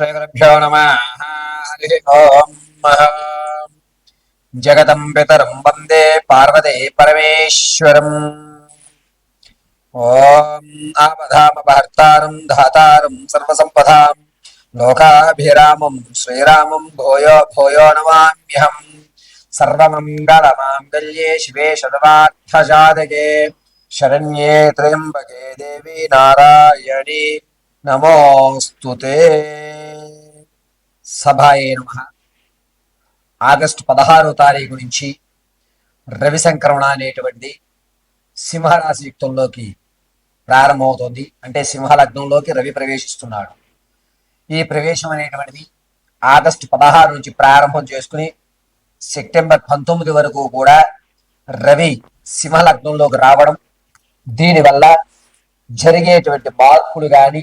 శ్రీగురుభ్యో నమ హరి ఓం జగతం పితరం వందే పార్వతే పరమేశ్వరం ఓం ఆపధామపహర్తారం ధాతారం సర్వసంపదాం లోకాభిరామం శ్రీరామం భూయో భూయో నమామ్యహం సర్వమంగళమాంగళ్యే శివే శతవార్థసాధకే శరణ్యే త్రయంబకే దేవి నారాయణి నమోస్తుతే సభాయే నమ. ఆగస్టు పదహారో తారీఖు నుంచి రవి సంక్రమణ అనేటువంటి సింహరాశి యుక్తంలోకి ప్రారంభమవుతోంది. అంటే సింహలగ్నంలోకి రవి ప్రవేశిస్తున్నాడు. ఈ ప్రవేశం అనేటువంటిది ఆగస్టు పదహారు నుంచి ప్రారంభం చేసుకుని సెప్టెంబర్ పంతొమ్మిది వరకు కూడా రవి సింహలగ్నంలోకి రావడం దీనివల్ల జరిగేటువంటి మార్పులు కానీ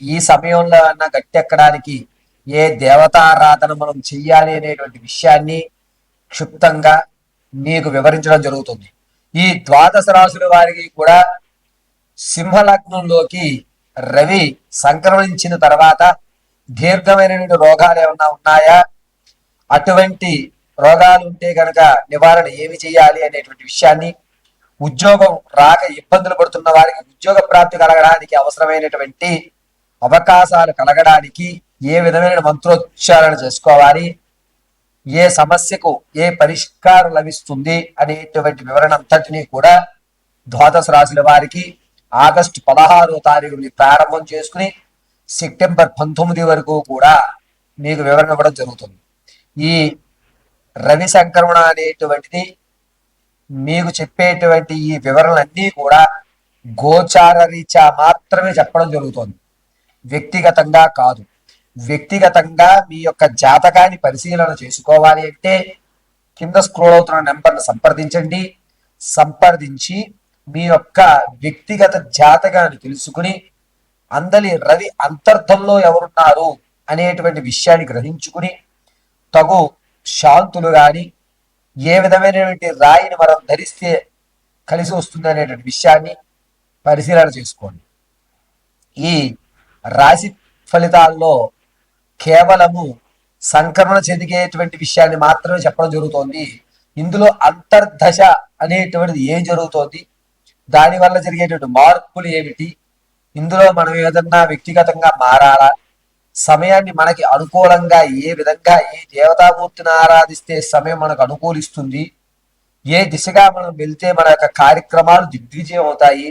ఈ సమయంలో అన్న గట్టెక్కడానికి ఏ దేవతారాధన మనం చెయ్యాలి అనేటువంటి విషయాన్ని క్షుప్తంగా మీకు వివరించడం జరుగుతుంది. ఈ ద్వాదశ రాసుల వారికి కూడా సింహలగ్నంలోకి రవి సంక్రమించిన తర్వాత దీర్ఘమైనటువంటి రోగాలు ఏమన్నా ఉన్నాయా? అటువంటి రోగాలు ఉంటే కనుక నివారణ ఏమి చేయాలి అనేటువంటి విషయాన్ని ఉద్యోగం రాక ఇబ్బందులు పడుతున్న వారికి ఉద్యోగ ప్రాప్తి కలగడానికి అవసరమైనటువంటి అవకాశాలు కలగడానికి ఏ విధమైన మంత్రోచ్చారణ చేసుకోవాలి? ఏ సమస్యకు ఏ పరిష్కారం లభిస్తుంది? అనేటువంటి వివరణ అంతటినీ కూడా ద్వాదశ రాశుల వారికి ఆగస్టు పదహారో తారీఖుని ప్రారంభం చేసుకుని సెప్టెంబర్ పంతొమ్మిది వరకు కూడా మీకు వివరణ ఇవ్వడం జరుగుతుంది. ఈ రవి సంక్రమణ అనేటువంటిది మీకు చెప్పేటువంటి ఈ వివరణలన్నీ కూడా గోచార రీత్యా మాత్రమే చెప్పడం జరుగుతుంది. వ్యక్తిగతంగా కాదు. వ్యక్తిగతంగా మీ యొక్క జాతకాన్ని పరిశీలన చేసుకోవాలి అంటే కింద స్క్రోల్ అవుతున్న నెంబర్ను సంప్రదించండి. సంప్రదించి మీ యొక్క వ్యక్తిగత జాతకాన్ని తెలుసుకుని అందలి రవి అంతర్థంలో ఎవరున్నారు అనేటువంటి విషయాన్ని గ్రహించుకుని తగు శాంతులు కానీ ఏ విధమైనటువంటి రాయిని మనం ధరిస్తే కలిసి వస్తుంది అనేటువంటి విషయాన్ని పరిశీలన చేసుకోండి. ఈ రాశి ఫలితాల్లో కేవలము సంక్రమణ చెందిగేటువంటి విషయాన్ని మాత్రమే చెప్పడం జరుగుతోంది. ఇందులో అంతర్దశ అనేటువంటిది ఏం జరుగుతోంది? దానివల్ల జరిగేటువంటి మార్పులు ఏమిటి? ఇందులో మనం ఏదన్నా వ్యక్తిగతంగా మారాలా? సమయాన్ని మనకి అనుకూలంగా ఏ విధంగా ఏ దేవతామూర్తిని ఆరాధిస్తే సమయం మనకు అనుకూలిస్తుంది? ఏ దిశగా మనం వెళ్తే మన యొక్క కార్యక్రమాలు దిగ్విజయం అవుతాయి?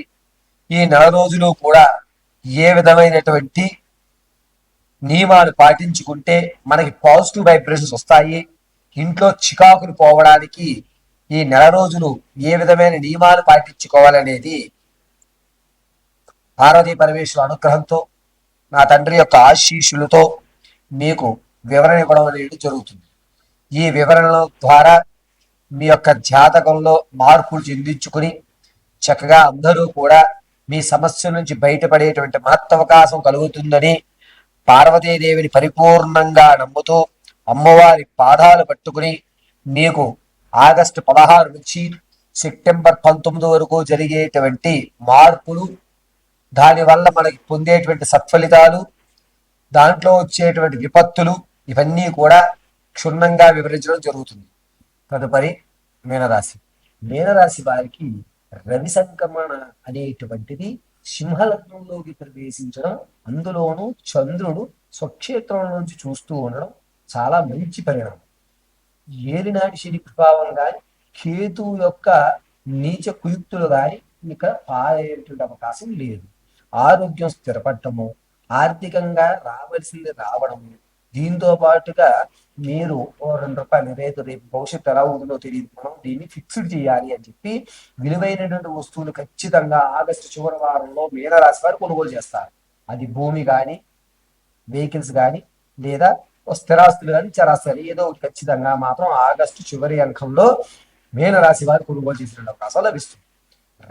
ఈ నెల రోజులు కూడా ఏ విధమైనటువంటి నియమాలు పాటించుకుంటే మనకి పాజిటివ్ వైబ్రేషన్స్ వస్తాయి ఇంట్లో చికాకులు పోవడానికి ఈ నెల రోజులు ఏ విధమైన నియమాలు పాటించుకోవాలనేది పార్వతీ పరమేశ్వరు అనుగ్రహంతో నా తండ్రి యొక్క ఆశీస్సులతో మీకు వివరణ ఇవ్వడం అనేది జరుగుతుంది. ఈ వివరణల ద్వారా మీ యొక్క జాతకంలో మార్పులు చెందించుకుని చక్కగా అందరూ కూడా మీ సమస్య నుంచి బయటపడేటువంటి మహత్వకాశం కలుగుతుందని పార్వతీదేవిని పరిపూర్ణంగా నమ్ముతూ అమ్మవారి పాదాలు పట్టుకుని మీకు ఆగస్టు పదహారు నుంచి సెప్టెంబర్ పంతొమ్మిది వరకు జరిగేటువంటి మార్పులు దానివల్ల మనకి పొందేటువంటి సత్ఫలితాలు దాంట్లో వచ్చేటువంటి విపత్తులు ఇవన్నీ కూడా క్షుణ్ణంగా వివరించడం జరుగుతుంది. తదుపరి మీనరాశి. మీనరాశి వారికి రవి సంక్రమణ అనేటువంటిది సింహలగ్నంలోకి ప్రవేశించడం అందులోనూ చంద్రుడు స్వక్షేత్రం నుంచి చూస్తూ ఉండడం చాలా మంచి పరిణామం. ఏలినాటి శని ప్రభావం కానీ కేతు యొక్క నీచ కుయుక్తులు కానీ ఇక పారేటువంటి అవకాశం లేదు. ఆరోగ్యం స్థిరపడటము ఆర్థికంగా రావాల్సింది రావడము దీంతో పాటుగా మీరు ఓ రెండు రూపాయలు రేపు రేపు భవిష్యత్తు ఎలా ఉందో తెలియదు. మనం దీన్ని ఫిక్స్డ్ చేయాలి అని చెప్పి విలువైనటువంటి వస్తువులు ఖచ్చితంగా ఆగస్టు చివరి వారంలో మీనరాశి వారు కొనుగోలు చేస్తారు. అది భూమి కానీ వెహికల్స్ కానీ లేదా స్థిరాస్తులు కానీ చరాస్తులు ఏదో ఒకటి ఖచ్చితంగా మాత్రం ఆగస్టు చివరి అంకంలో మీనరాశి వారు కొనుగోలు చేసిన అవకాశం లభిస్తుంది.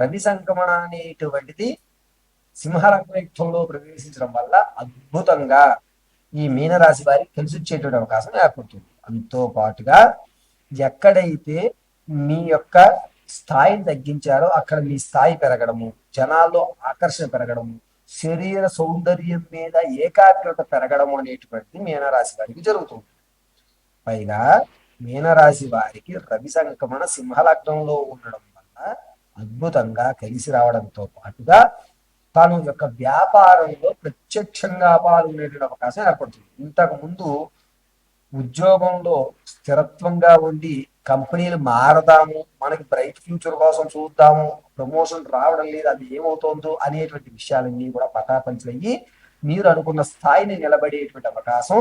రవి సంక్రమణ అనేటువంటిది సింహరక్తయుక్తంలో ప్రవేశించడం వల్ల అద్భుతంగా ఈ మీనరాశి వారికి కలిసి వచ్చేటువంటి అవకాశం ఏర్పడుతుంది. అంతో పాటుగా ఎక్కడైతే మీ యొక్క స్థాయిని తగ్గించారో అక్కడ మీ స్థాయి పెరగడము జనాల్లో ఆకర్షణ పెరగడము శరీర సౌందర్యం మీద ఏకాగ్రత పెరగడం అనేటువంటిది మీనరాశి వారికి జరుగుతుంది. పైగా మీనరాశి వారికి రవి సంక్రమణ సింహలగ్నంలో ఉండడం వల్ల అద్భుతంగా కలిసి రావడంతో పాటుగా తాను యొక్క వ్యాపారంలో ప్రత్యక్షంగా పాల్గొనేటువంటి అవకాశం ఏర్పడుతుంది. ఇంతకు ముందు ఉద్యోగంలో స్థిరత్వంగా ఉండి కంపెనీలు మారదాము మనకి బ్రైట్ ఫ్యూచర్ కోసం చూద్దాము ప్రమోషన్ రావడం లేదు అది ఏమవుతుందో అనేటువంటి విషయాలన్నీ కూడా పటాపంచలయ్యి మీరు అనుకున్న స్థాయిని నిలబడేటువంటి అవకాశం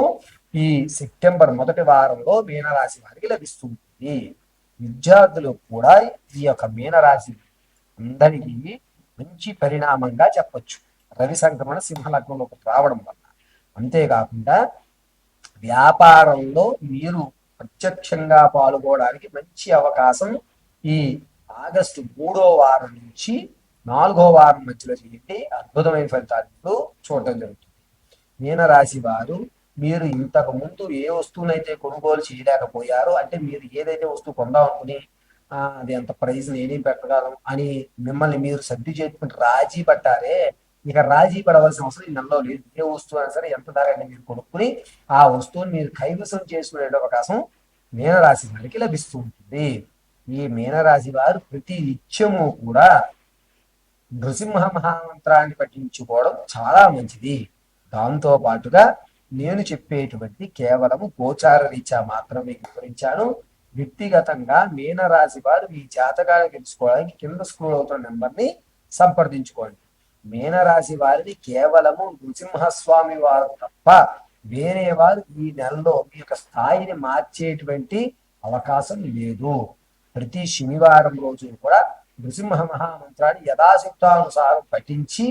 ఈ సెప్టెంబర్ మొదటి వారంలో మీనరాశి వారికి లభిస్తుంది. విద్యార్థులు కూడా ఈ యొక్క మీనరాశి అందరికీ మంచి పరిణామంగా చెప్పొచ్చు. రవి సంక్రమణ సింహలగ్నంలోకి రావడం వల్ల. అంతేకాకుండా వ్యాపారంలో మీరు ప్రత్యక్షంగా పాల్గొనడానికి మంచి అవకాశం ఈ ఆగస్టు మూడో వారం నుంచి నాలుగో వారం మధ్యలో చేయండి అద్భుతమైన ఫలితాలు చూడటం జరుగుతుంది. మీనరాశి వారు మీరు ఇంతకు ముందు ఏ వస్తువునైతే కొనుగోలు చేయలేకపోయారో అంటే మీరు ఏదైతే వస్తువు కొందాం అనుకుని అది ఎంత ప్రైజ్ నేనేం పెట్టగలం అని మిమ్మల్ని మీరు సర్ది చేసుకుని రాజీ పట్టారే ఇక రాజీ పడవలసిన అవసరం ఈ నెలలో లేదు. ఏ వస్తువు అయినా సరే ఎంత ధర అయినా మీరు కొనుక్కుని ఆ వస్తువుని మీరు కైవసం చేసుకునే అవకాశం మీనరాశి వారికి లభిస్తూ ఉంటుంది. ఈ మీనరాశి వారు ప్రతి నిత్యము కూడా నృసింహ మహామంత్రాన్ని పఠించుకోవడం చాలా మంచిది. దాంతో పాటుగా నేను చెప్పేటువంటి కేవలము గోచార రీత్యా మాత్రమే వివరించాను. వ్యక్తిగతంగా మీనరాశి వారు మీ జాతకాన్ని తెలుసుకోవడానికి కింద స్క్రోల్ అవుతున్న నెంబర్ని సంప్రదించుకోండి. మీనరాశి వారిని కేవలము నృసింహస్వామి వారు తప్ప వేరే వారు ఈ నెలలో మీ యొక్క స్థాయిని మార్చేటువంటి అవకాశం లేదు. ప్రతి శనివారం రోజు కూడా నృసింహ మహామంత్రాన్ని యథాశక్తానుసారం పఠించి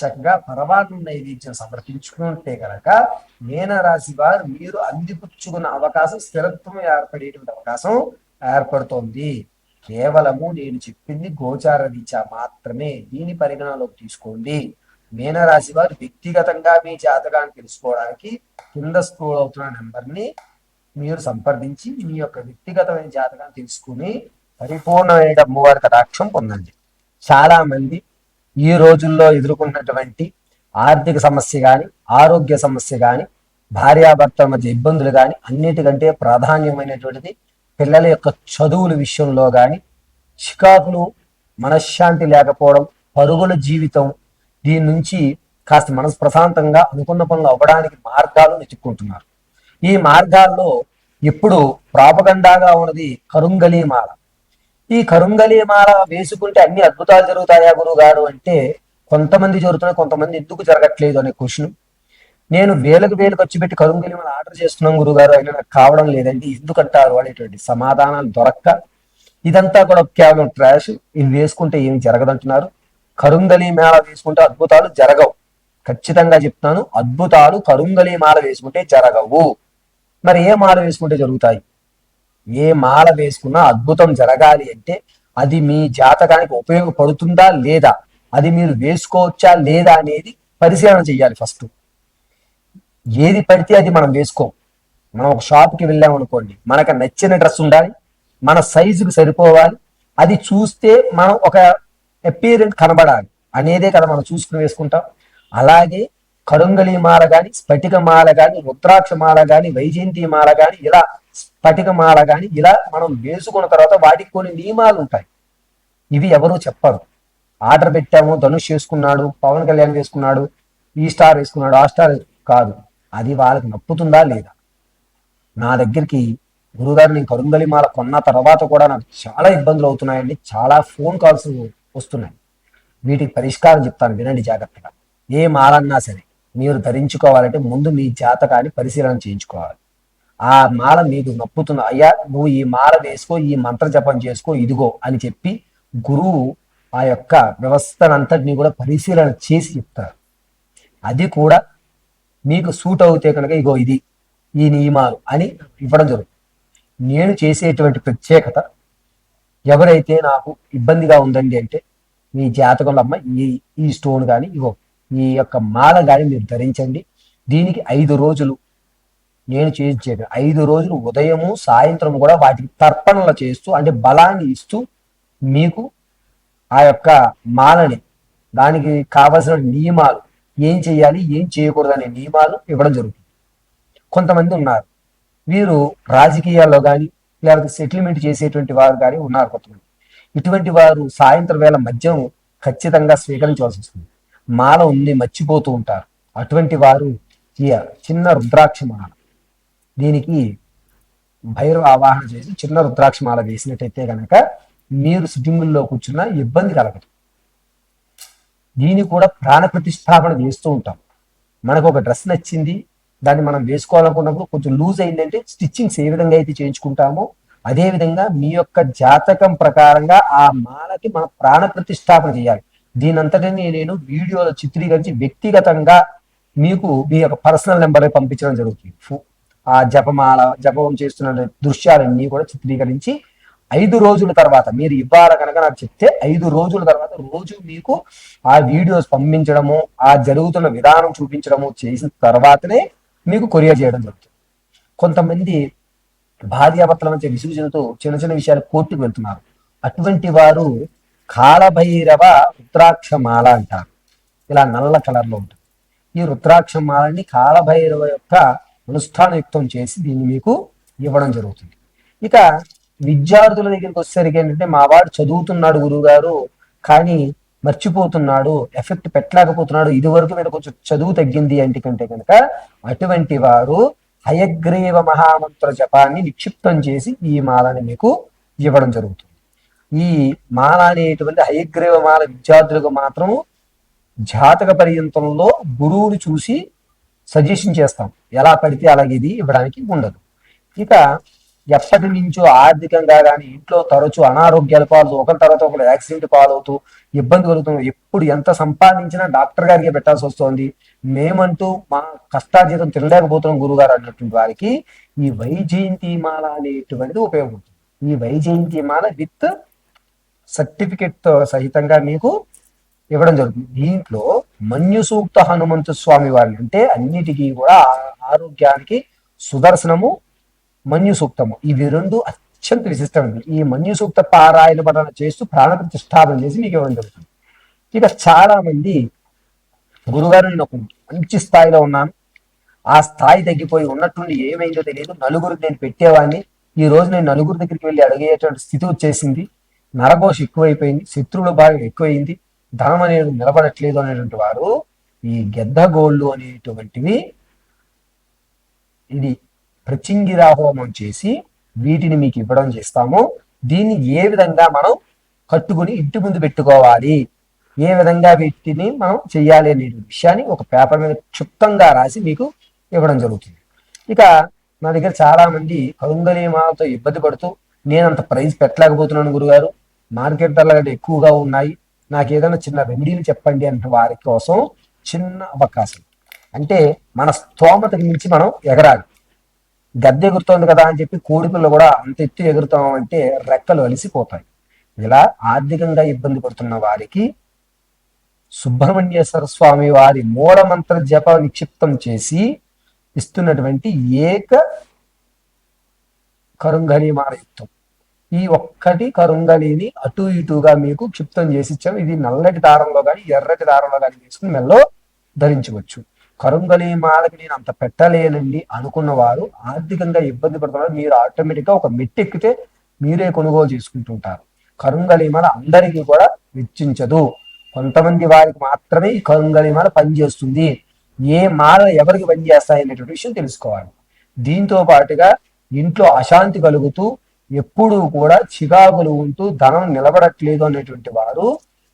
చక్కగా పరమాత్మ నైవేద్యం సమర్పించుకుంటే కనుక మీనరాశి వారు మీరు అందిపుచ్చుకున్న అవకాశం స్థిరత్వం ఏర్పడేటువంటి అవకాశం ఏర్పడుతోంది. కేవలము నేను చెప్పింది గోచార రీత్యా మాత్రమే. దీని పరిగణలోకి తీసుకోండి. మీనరాశి వారు వ్యక్తిగతంగా మీ జాతకాన్ని తెలుసుకోవడానికి కింద స్క్రోల్ అవుతున్న నెంబర్ని మీరు సంప్రదించి మీ యొక్క వ్యక్తిగతమైన జాతకాన్ని తెలుసుకుని పరిపూర్ణమైన అమ్మవారి కటాక్షం పొందండి. చాలా మంది ఈ రోజుల్లో ఎదుర్కొన్నటువంటి ఆర్థిక సమస్య కానీ ఆరోగ్య సమస్య కానీ భార్యాభర్తల మధ్య ఇబ్బందులు కానీ అన్నిటికంటే ప్రాధాన్యమైనటువంటిది పిల్లల యొక్క చదువుల విషయంలో కానీ చికాకులు మనశ్శాంతి లేకపోవడం పరుగుల జీవితం దీని నుంచి కాస్త మనసు ప్రశాంతంగా అనుకున్న పనులు అవ్వడానికి మార్గాలు వెతుక్కుంటున్నారు. ఈ మార్గాల్లో ఇప్పుడు ప్రాపగండాగా ఉన్నది కరుంగలి మాల ఈ కరుంగలి మాల వేసుకుంటే అన్ని అద్భుతాలు జరుగుతాయా గురువు గారు అంటే కొంతమంది జరుగుతున్నాయి కొంతమంది ఎందుకు జరగట్లేదు అనే క్వశ్చన్. నేను వేలకు వేలు ఖర్చు పెట్టి కరుంగలి మాల ఆర్డర్ చేస్తున్నాం గురుగారు అయినా నాకు కావడం లేదండి. ఎందుకంటారు అనేటువంటి సమాధానాలు దొరక్క. ఇదంతా కూడా కేవలం ట్రాష్ ఇది వేసుకుంటే ఏమి జరగదంటున్నారు. కరుంగలి మాల వేసుకుంటే అద్భుతాలు జరగవు. ఖచ్చితంగా చెప్తాను అద్భుతాలు కరుంగలి మాల వేసుకుంటే జరగవు. మరి ఏ మాల వేసుకుంటే జరుగుతాయి? ఏ మాల వేసుకున్నా అద్భుతం జరగాలి అంటే అది మీ జాతకానికి ఉపయోగపడుతుందా లేదా? అది మీరు వేసుకోవచ్చా లేదా అనేది పరిశీలన చేయాలి ఫస్ట్. ఏది పడితే అది మనం వేసుకోం. మనం ఒక షాప్కి వెళ్ళాం అనుకోండి మనకు నచ్చిన డ్రెస్ ఉండాలి మన సైజుకి సరిపోవాలి అది చూస్తే మనం ఒక అపీరెంట్ కనబడాలి. అనేదే కదా మనం చూసుకుని వేసుకుంటాం. అలాగే కరుంగలి మాల కానీ స్ఫటిక మాల కానీ రుద్రాక్ష మాల కానీ వైజయంతి మాల కానీ ఇలా పటికమాల కానీ ఇలా మనం వేసుకున్న తర్వాత వాటికి కొన్ని నియమాలు ఉంటాయి ఇవి ఎవరు చెప్పరు. ఆర్డర్ పెట్టాము ధనుష్ చేసుకున్నాడు పవన్ కళ్యాణ్ వేసుకున్నాడు ఈ స్టార్ వేసుకున్నాడు ఆ స్టార్ కాదు. అది వాళ్ళకి నప్పుతుందా లేదా? నా దగ్గరికి గురుగారు నేను కరుంగలి మాల కొన్న తర్వాత కూడా నాకు చాలా ఇబ్బందులు అవుతున్నాయండి. చాలా ఫోన్ కాల్స్ వస్తున్నాయి. వీటికి పరిష్కారం చెప్తాను. వినండి జాగ్రత్తగా. ఏ మాలన్నా సరే మీరు ధరించుకోవాలంటే ముందు మీ జాతకాన్ని పరిశీలన చేయించుకోవాలి. ఆ మాల మీకు నొప్పుతుంది అయ్యా నువ్వు ఈ మాల వేసుకో ఈ మంత్ర జపం చేసుకో ఇదిగో అని చెప్పి గురువు ఆ యొక్క వ్యవస్థనంతటిని కూడా పరిశీలన చేసి చెప్తారు. అది కూడా మీకు సూట్ అవుతే కనుక ఇగో ఇది ఈ నియమాలు అని ఇవ్వడం జరుగుతుంది. నేను చేసేటువంటి ప్రత్యేకత ఎవరైతే నాకు ఇబ్బందిగా ఉందండి అంటే మీ జాతకంలో అమ్మ ఈ ఈ స్టోన్ కానీ ఇగో ఈ యొక్క మాల కానీ మీరు ధరించండి. దీనికి ఐదు రోజులు నేను చేయించేది ఐదు రోజులు ఉదయము సాయంత్రం కూడా వాటికి తర్పణలు చేస్తూ అంటే బలాన్ని ఇస్తూ మీకు ఆ యొక్క మాలని దానికి కావలసిన నియమాలు ఏం చేయాలి ఏం చేయకూడదు అనే నియమాలు ఇవ్వడం జరుగుతుంది. కొంతమంది ఉన్నారు. వీరు రాజకీయాల్లో కానీ లేకపోతే సెటిల్మెంట్ చేసేటువంటి వారు కానీ ఉన్నారు కొంతమంది. ఇటువంటి వారు సాయంత్రం వేళ మద్యం ఖచ్చితంగా స్వీకరించవలసి వస్తుంది. మాల ఉంది మర్చిపోతూ ఉంటారు. అటువంటి వారు ఈ చిన్న రుద్రాక్ష మాల దీనికి భైరవ ఆవాహన చేసి చిన్న రుద్రాక్ష మాల వేసినట్టయితే కనుక మీరు సిట్టింగుల్లో కూర్చున్న ఇబ్బంది కలగదు. దీన్ని కూడా ప్రాణ ప్రతిష్టాపన చేస్తూ ఉంటాం. మనకు ఒక డ్రెస్ నచ్చింది దాన్ని మనం వేసుకోవాలనుకున్నప్పుడు కొంచెం లూజ్ అయిందంటే స్టిచ్చింగ్స్ ఏ విధంగా అయితే చేయించుకుంటామో అదేవిధంగా మీ యొక్క జాతకం ప్రకారంగా ఆ మాలకి మన ప్రాణ ప్రతిష్టాపన చేయాలి. దీనంతటిని నేను వీడియోలో చిత్రీకరించి వ్యక్తిగతంగా మీకు మీ యొక్క పర్సనల్ నెంబర్ పంపించడం జరుగుతుంది. ఆ జపమాల జపం చేస్తున్న దృశ్యాలన్నీ కూడా చిత్రీకరించి ఐదు రోజుల తర్వాత మీరు ఇవ్వాలి కనుక నాకు చెప్తే ఐదు రోజుల తర్వాత రోజు మీకు ఆ వీడియోస్ పంపించడము ఆ జరుగుతున్న విధానం చూపించడము చేసిన తర్వాతనే మీకు కొరియర్ చేయడం జరుగుతుంది. కొంతమంది భార్యాభర్తల మధ్య విసుగుచెందుతూ చిన్న చిన్న విషయాలు కోర్టుకు వెళ్తున్నారు. అటువంటి వారు కాలభైరవ రుద్రాక్షమాల అంటారు. ఇలా నల్ల కలర్లో ఉంటుంది. ఈ రుద్రాక్ష మాలని కాలభైరవ యొక్క అనుష్ఠానయుక్తం చేసి దీన్ని మీకు ఇవ్వడం జరుగుతుంది. ఇక విద్యార్థుల దగ్గరికి వచ్చేసరికి ఏంటంటే మా వాడు చదువుతున్నాడు గురువుగారు కానీ మర్చిపోతున్నాడు ఎఫెక్ట్ పెట్టలేకపోతున్నాడు ఇది వరకు మీద కొంచెం చదువు తగ్గింది అంటే కంటే కనుక అటువంటి వారు హయగ్రీవ మహామంత్ర జపాన్ని నిక్షిప్తం చేసి ఈ మాలని మీకు ఇవ్వడం జరుగుతుంది. ఈ మాల అనేటువంటి హయగ్రీవ మాల విద్యార్థులకు మాత్రము జాతక పర్యంతంలో గురువుని చూసి సజెషన్ చేస్తాం. ఎలా పడితే అలాగే ఇది ఇవ్వడానికి ఉండదు. ఇక ఎప్పటి నుంచో ఆర్థికంగా కానీ ఇంట్లో తరచూ అనారోగ్యాల పాలు ఒకరి తర్వాత ఒకరు యాక్సిడెంట్ పాలవుతూ ఇబ్బంది కలుగుతుంది ఎప్పుడు ఎంత సంపాదించినా డాక్టర్ గారికి పెట్టాల్సి వస్తుంది. మేమంటూ మా కష్టార్జితం తినలేకపోతున్నాం గురుగారు అన్నటువంటి వారికి ఈ వైజయంతి మాల అనేటువంటిది ఉపయోగపడుతుంది. ఈ వైజయంతి మాల విత్ సర్టిఫికెట్తో సహితంగా మీకు ఇవ్వడం జరుగుతుంది. దీంట్లో మన్యు సూక్త హనుమంతు స్వామి వారిని అంటే అన్నిటికీ కూడా ఆరోగ్యానికి సుదర్శనము మన్యు సూక్తము. ఇవి రెండు అత్యంత విశిష్టమైనవి. ఈ మన్యు సూక్త పారాయణ పఠన చేస్తూ ప్రాణ ప్రతిష్టాపన చేసి మీకు ఇవ్వడం జరుగుతుంది. ఇక చాలా మంది గురుగారు నేను ఒక మంచి స్థాయిలో ఉన్నాను. ఆ స్థాయి తగ్గిపోయి ఉన్నట్టుండి ఏమైందో తెలియదు. నలుగురికి నేను పెట్టేవాడిని. ఈ రోజు నేను నలుగురి దగ్గరికి వెళ్ళి అడిగేటువంటి స్థితి వచ్చేసింది. నరఘోష ఎక్కువైపోయింది. శత్రువుల భాగం ఎక్కువైంది. ధనం అనేది నిలబడట్లేదు అనేటువంటి వారు ఈ గెద్ద గోళ్ళు అనేటువంటివి ఇది ప్రచింగిరా హోమం చేసి వీటిని మీకు ఇవ్వడం చేస్తాము. దీన్ని ఏ విధంగా మనం కట్టుకుని ఇంటి ముందు పెట్టుకోవాలి? ఏ విధంగా వీటిని మనం చేయాలి అనే విషయాన్ని ఒక పేపర్ మీద క్షుప్తంగా రాసి మీకు ఇవ్వడం జరుగుతుంది. ఇక నా దగ్గర చాలా మంది కరుంగలీమాలతో ఇబ్బంది పడుతూ నేను అంత ప్రైస్ పెట్టలేకపోతున్నాను గురుగారు. మార్కెట్ ధరలు ఎక్కువగా ఉన్నాయి. నాకు ఏదైనా చిన్న రెమెడీలు చెప్పండి అంటే వారి కోసం చిన్న అవకాశం. అంటే మన స్తోమతకి మించి మనం ఎగరాలి. గద్దె ఎగురుతోంది కదా అని చెప్పి కోడిపిల్ల కూడా అంత ఎత్తు ఎగురుతాం అంటే రెక్కలు అలిసిపోతాయి. ఇలా ఆర్థికంగా ఇబ్బంది పడుతున్న వారికి సుబ్రహ్మణ్యేశ్వర స్వామి వారి మూలమంత్ర జప నిక్షిప్తం చేసి ఇస్తున్నటువంటి ఏక కరుంగళి యుక్తం ఈ ఒక్కటి కరుంగళిని అటు ఇటుగా మీకు క్షిప్తం చేసి ఇచ్చాము ఇది నల్లటి దారంలో కానీ ఎర్రటి దారంలో కానీ తీసుకుని మెల్లో ధరించవచ్చు. కరుంగళి మాలకి నేను అంత పెట్టలేనండి అనుకున్న వారు ఆర్థికంగా ఇబ్బంది పడుతున్నారు. మీరు ఆటోమేటిక్గా ఒక మెట్టు ఎక్కితే మీరే కొనుగోలు చేసుకుంటుంటారు కరుంగళి మాల అందరికీ కూడా వెచ్చించదు. కొంతమంది వారికి మాత్రమే ఈ కరుంగళి మాల పనిచేస్తుంది. ఏ మాల ఎవరికి పనిచేస్తాయి అనేటువంటి విషయం తెలుసుకోవాలి. దీంతో పాటుగా ఇంట్లో అశాంతి కలుగుతూ ఎప్పుడూ కూడా చికాకులు ఉంటూ ధనం నిలబడట్లేదు అనేటువంటి వారు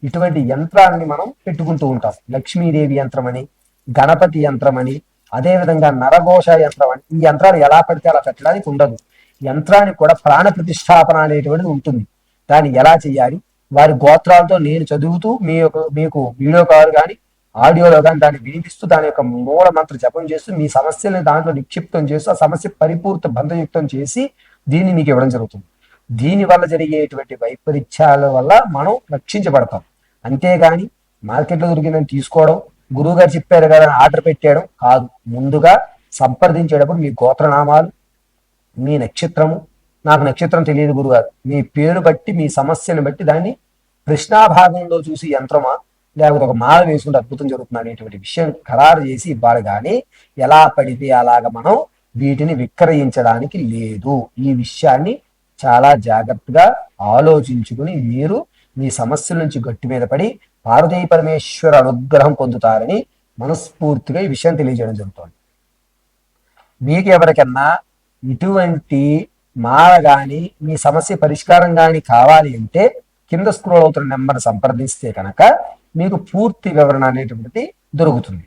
ఇటువంటి యంత్రాన్ని మనం పెట్టుకుంటూ ఉంటాం. లక్ష్మీదేవి యంత్రం అని గణపతి యంత్రం అని అదేవిధంగా నరఘోష యంత్రం అని. ఈ యంత్రాలు ఎలా పడితే అలా పెట్టడానికి ఉండదు. యంత్రానికి కూడా ప్రాణ ప్రతిష్టాపన అనేటువంటిది ఉంటుంది. దాన్ని ఎలా చేయాలి? వారి గోత్రాలతో నేను చదువుతూ మీ యొక్క మీకు వీడియో కాల్ కానీ ఆడియోలో కానీ దాన్ని వినిపిస్తూ దాని యొక్క మూల మంత్ర జపం చేస్తూ మీ సమస్యల్ని దాంట్లో నిక్షిప్తం చేస్తూ ఆ సమస్య పరిపూర్త బంధయుక్తం చేసి దీన్ని మీకు ఇవ్వడం జరుగుతుంది. దీని వల్ల జరిగేటువంటి వైపరీత్యాల వల్ల మనం రక్షించబడతాం. అంతేగాని మార్కెట్లో దొరికిందని తీసుకోవడం గురువు గారు చెప్పారు కదా ఆర్డర్ పెట్టేయడం కాదు. ముందుగా సంప్రదించేటప్పుడు మీ గోత్రనామాలు మీ నక్షత్రము నాకు నక్షత్రం తెలియదు గురుగారు మీ పేరు బట్టి మీ సమస్యను బట్టి దాన్ని కృష్ణాభాగంలో చూసి యంత్రమా లేకపోతే ఒక మాల వేసుకుంటే అద్భుతం జరుగుతుంది అనేటువంటి విషయం ఖరారు చేసి ఇవ్వాలి. కానీ ఎలా పడితే అలాగ మనం వీటిని విక్రయించడానికి లేదు. ఈ విషయాన్ని చాలా జాగ్రత్తగా ఆలోచించుకుని మీరు మీ సమస్యల నుంచి గట్టి మీద పడి పార్వతీ పరమేశ్వర అనుగ్రహం పొందుతారని మనస్ఫూర్తిగా ఈ విషయం తెలియజేయడం జరుగుతుంది. మీకు ఎవరికన్నా ఇటువంటి మాల కానీ మీ సమస్య పరిష్కారం కానీ కావాలి అంటే కింద స్క్రోల్ అవుతున్న నెంబర్ సంప్రదిస్తే కనుక మీకు పూర్తి వివరణ అనేటువంటిది దొరుకుతుంది.